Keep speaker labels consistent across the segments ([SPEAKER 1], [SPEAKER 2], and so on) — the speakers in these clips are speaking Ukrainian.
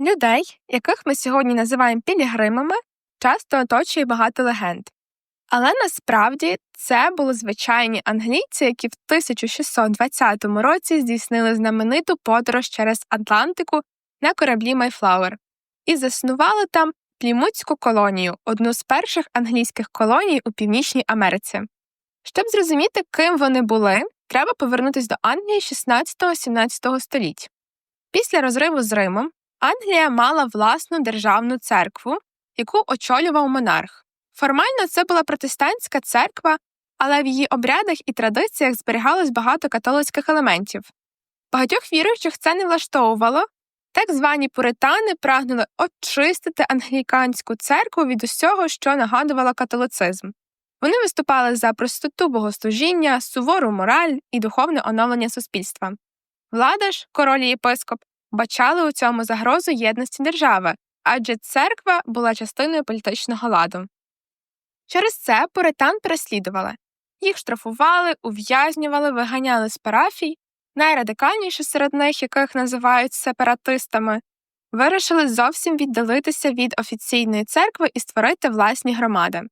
[SPEAKER 1] Людей, яких ми сьогодні називаємо пілігримами, часто оточує багато легенд. Але насправді це були звичайні англійці, які в 1620 році здійснили знамениту подорож через Атлантику на кораблі Майфлауер і заснували там Плімутську колонію, одну з перших англійських колоній у Північній Америці. Щоб зрозуміти, ким вони були, треба повернутися до Англії 16-17 століть. Після розриву з Римом Англія мала власну державну церкву, яку очолював монарх. Формально це була протестантська церква, але в її обрядах і традиціях зберігалось багато католицьких елементів. Багатьох віруючих це не влаштовувало. Так звані пуритани прагнули очистити англіканську церкву від усього, що нагадувало католицизм. Вони виступали за простоту богослужіння, сувору мораль і духовне оновлення суспільства. Влада ж, король і єпископ, бачали у цьому загрозу єдності держави, адже церква була частиною політичного ладу. Через це пуритан переслідували їх штрафували, ув'язнювали, виганяли з парафій, найрадикальніші серед них, яких називають сепаратистами, вирішили зовсім віддалитися від офіційної церкви і створити власні громади.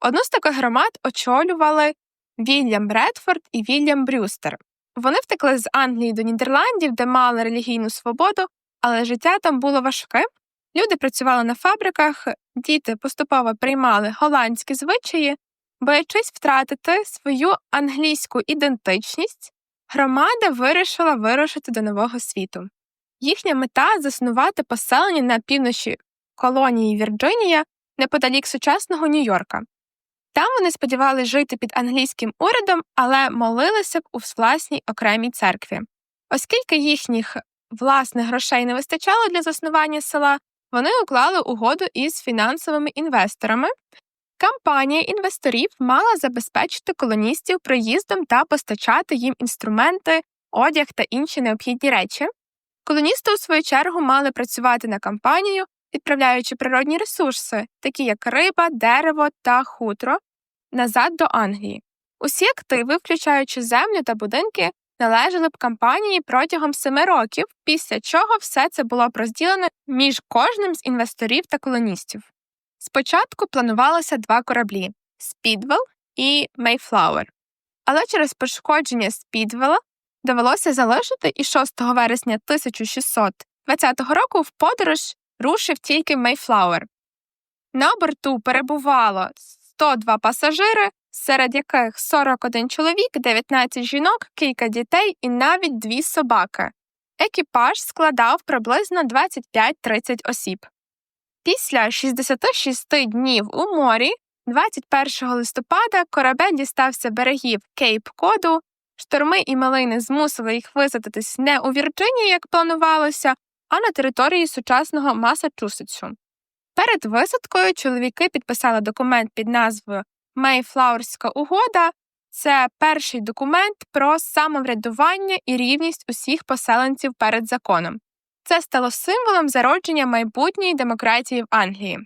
[SPEAKER 1] Одну з таких громад очолювали Вільям Бредфорд і Вільям Брюстер. Вони втекли з Англії до Нідерландів, де мали релігійну свободу, але життя там було важким. Люди працювали на фабриках, діти поступово приймали голландські звичаї, боячись втратити свою англійську ідентичність, громада вирішила вирушити до нового світу. Їхня мета заснувати поселення на півночі колонії Вірджинія неподалік сучасного Нью-Йорка. Там вони сподівалися жити під англійським урядом, але молилися б у власній окремій церкві. Оскільки їхніх власних грошей не вистачало для заснування села, вони уклали угоду із фінансовими інвесторами. Кампанія інвесторів мала забезпечити колоністів проїздом та постачати їм інструменти, одяг та інші необхідні речі. Колоністи, у свою чергу, мали працювати на кампанію, відправляючи природні ресурси, такі як риба, дерево та хутро, назад до Англії. Усі активи, включаючи землю та будинки, належали б компанії протягом семи років, після чого все це було б розділено між кожним з інвесторів та колоністів. Спочатку планувалося два кораблі Спідвел і Мейфлауер. Але через пошкодження Спідвела довелося залишити і 6 вересня 1620 року в подорож рушив тільки Мейфлауер. На борту перебувало 102 пасажири, серед яких 41 чоловік, 19 жінок, кілька дітей і навіть дві собаки. Екіпаж складав приблизно 25-30 осіб. Після 66 днів у морі, 21 листопада, корабель дістався берегів Кейп Коду. Шторми і малини змусили їх висадитись не у Вірджинії, як планувалося, а на території сучасного Масачусетсу. Перед висадкою чоловіки підписали документ під назвою Мейфлаурська угода. Це перший документ про самоврядування і рівність усіх поселенців перед законом. Це стало символом зародження майбутньої демократії в Англії.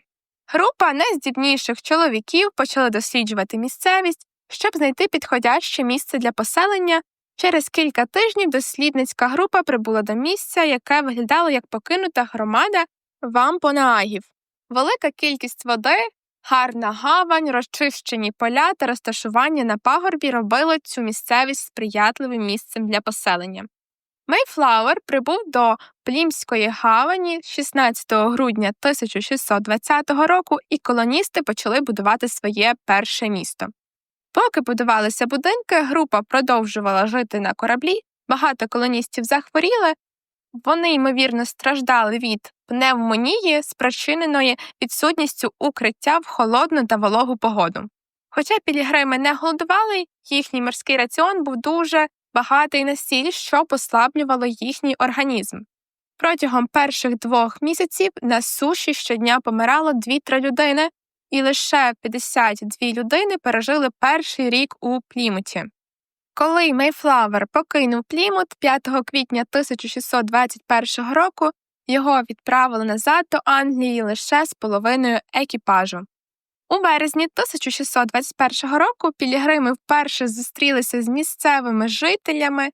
[SPEAKER 1] Група найздібніших чоловіків почали досліджувати місцевість, щоб знайти підходяще місце для поселення. Через кілька тижнів дослідницька група прибула до місця, яке виглядало як покинута громада вампонаагів. Велика кількість води, гарна гавань, розчищені поля та розташування на пагорбі робили цю місцевість сприятливим місцем для поселення. Мейфлауер прибув до Плімської гавані 16 грудня 1620 року, і колоністи почали будувати своє перше місто. Поки будувалися будинки, група продовжувала жити на кораблі, багато колоністів захворіли, вони, ймовірно, страждали від пневмонії, спричиненої відсутністю укриття в холодну та вологу погоду. Хоча пілігрими не голодували, їхній морський раціон був дуже багатий на сіль, що послаблювало їхній організм. Протягом перших двох місяців на суші щодня помирало 2-3 людини, і лише 52 людини пережили перший рік у Плімуті. Коли Мейфлавер покинув Плімут 5 квітня 1621 року, його відправили назад до Англії лише з половиною екіпажу. У березні 1621 року пілігрими вперше зустрілися з місцевими жителями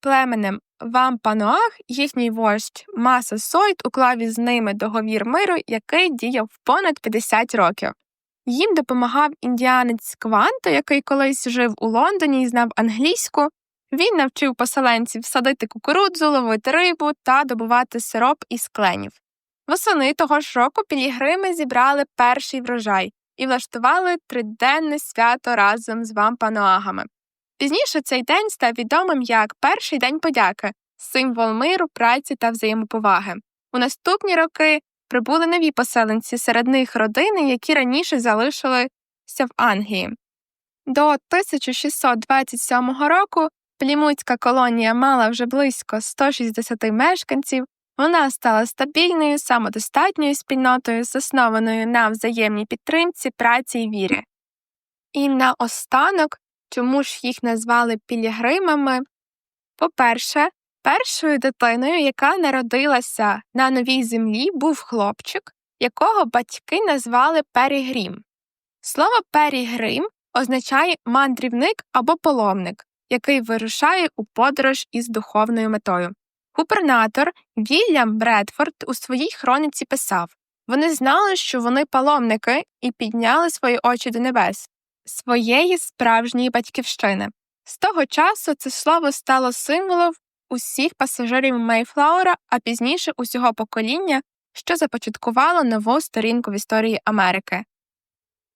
[SPEAKER 1] племенем Вампануаг, їхній вождь Маса Сойт уклав із ними договір миру, який діяв понад 50 років. Їм допомагав індіанець Кванто, який колись жив у Лондоні і знав англійську. Він навчив поселенців садити кукурудзу, ловити рибу та добувати сироп із кленів. Восени того ж року пілігрими зібрали перший врожай і влаштували триденне свято разом з вампануагами. Пізніше цей день став відомим як перший день подяки, символ миру, праці та взаємоповаги. У наступні роки прибули нові поселенці, серед них родини, які раніше залишилися в Англії. До 1627 року плімутська колонія мала вже близько 160 мешканців, вона стала стабільною, самодостатньою спільнотою, заснованою на взаємній підтримці, праці і вірі. І наостанок, чому ж їх назвали пілігримами? По-перше, першою дитиною, яка народилася на новій землі, був хлопчик, якого батьки назвали Перігрім. Слово Перігрим означає мандрівник або паломник, який вирушає у подорож із духовною метою. Губернатор Вільям Бредфорд у своїй хроніці писав вони знали, що вони паломники, і підняли свої очі до небес, своєї справжньої батьківщини. З того часу це слово стало символом усіх пасажирів Мейфлаура, а пізніше усього покоління, що започаткувало нову сторінку в історії Америки.